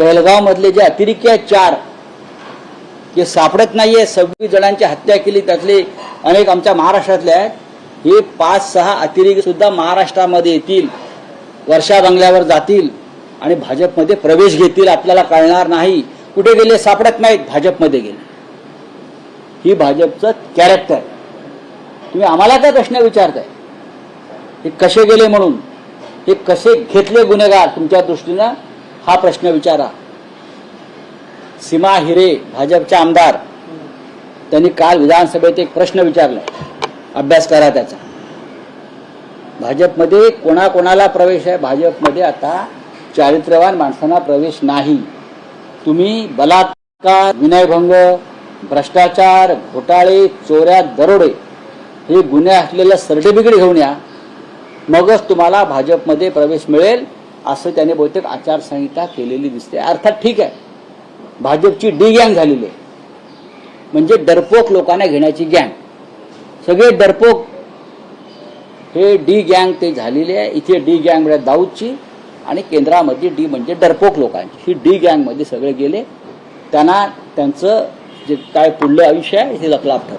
पेहलगाव मधले जे अतिरिक्त आहेत चार जे सापडत नाहीये सव्वीस जणांची हत्या केली त्यातले अनेक आमच्या महाराष्ट्रातले आहेत. हे पाच सहा अतिरिक्त सुद्धा महाराष्ट्रामध्ये येतील वर्षा बंगल्यावर जातील आणि भाजपमध्ये प्रवेश घेतील आपल्याला कळणार नाही. कुठे गेले? सापडत नाहीत भाजपमध्ये गेले. ही भाजपचं कॅरेक्टर तुम्ही आम्हाला काय प्रश्न विचारताय. हे कसे गेले म्हणून? हे कसे घेतले गुन्हेगार? तुमच्या दृष्टीनं हा प्रश्न विचारा. सीमा हिरे भाजपचे आमदार त्यांनी काल विधानसभेत एक प्रश्न विचारला. अभ्यास करा त्याचा. भाजपमध्ये कोणाकोणाला प्रवेश आहे? भाजपमध्ये आता चारित्र्यवान माणसांना प्रवेश नाही. तुम्ही बलात्कार विनयभंग भ्रष्टाचार घोटाळे चोऱ्या दरोडे हे गुन्हे असलेलं सर्टिफिकेट घेऊन या. मगच तुम्हाला भाजपमध्ये प्रवेश मिळेल. असं त्याने बहुतेक आचारसंहिता केलेली दिसते. अर्थात ठीक आहे. भाजपची डी गँग झालेली आहे. म्हणजे डरपोक लोकांना घेण्याची गँग. सगळे डरपोक हे डी गँग ते झालेले आहे. इथे डी गँग म्हणजे दाऊदची आणि केंद्रामध्ये डी म्हणजे डरपोक लोकांची. ही डी गँगमध्ये सगळे गेले. त्यांना त्यांचं जे काय पुढलं आयुष्य आहे हे लपलाप ठरलं.